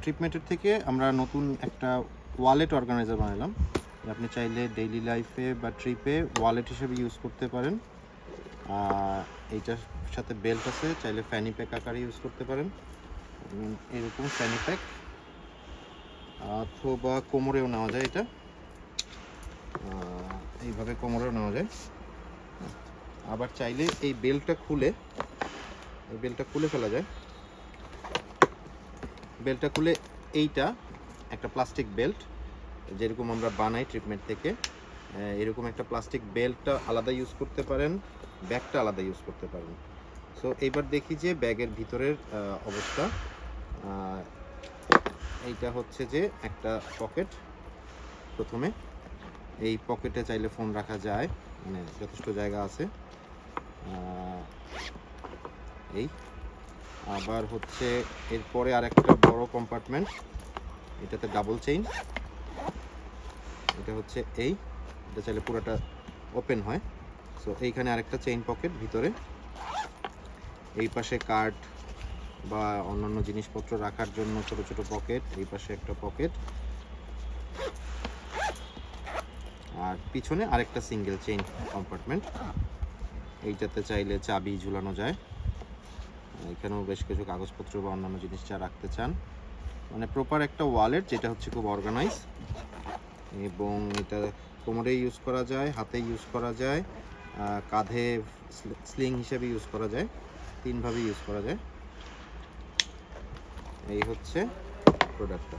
ট্রিপমেটের থেকে আমরা নতুন একটা ওয়ালেট অর্গানাইজার বানালাম। আপনি চাইলে ডেইলি লাইফে বা ট্রিপে ওয়ালেট হিসেবে ইউজ করতে পারেন। এইটার সাথে বেল্ট আছে, চাইলে ফ্যানি প্যাক আকারে ইউজ করতে পারেন। এরকম ফ্যানি প্যাক অথবা কোমরেও নেওয়া যায় এটা। এইভাবে কোমরেও নেওয়া যায়। আবার চাইলে এই বেল্টটা খুলে, এই বেল্টটা খুলে ফেলা যায়। বেল্টটা খুলে এইটা একটা প্লাস্টিক বেল্ট যেরকম আমরা বানাই ট্রিটমেন্ট থেকে এরকম একটা প্লাস্টিক বেল্টটা আলাদা ইউজ করতে পারেন, ব্যাগটা আলাদা ইউজ করতে পারেন। সো এইবার দেখি যে ব্যাগের ভিতরের অবস্থা। এইটা হচ্ছে যে একটা পকেট প্রথমে। এই পকেটে চাইলে ফোন রাখা যায় মানে যথেষ্ট জায়গা আছে। এই। আবার হচ্ছে এরপরে আর একটা বড় কম্পার্টমেন্ট এটাতে ডাবল চেইন এটা হচ্ছে এই, এটা চাইলে পুরোটা ওপেন হয়। সো এইখানে আরেকটা চেইন পকেট ভিতরে। এই পাশে কার্ড বা অন্যান্য জিনিসপত্র রাখার জন্য ছোট ছোট পকেট এই পাশে একটা পকেট আর পিছনে আরেকটা সিঙ্গেল চেইন কম্পার্টমেন্ট এইটাতে চাইলে চাবি ঝুলানো যায়। এখানেও বেশ কিছু কাগজপত্র বা অন্যান্য জিনিস যা রাখতে চান। মানে প্রপার একটা ওয়ালেট যেটা হচ্ছে খুব অর্গানাইজ এবং এটা কোমরে ইউজ করা যায় হাতে ইউজ করা যায় কাঁধে স্লিং হিসেবে ইউজ করা যায় তিনভাবে ইউজ করা যায়। এই হচ্ছে প্রোডাক্টটা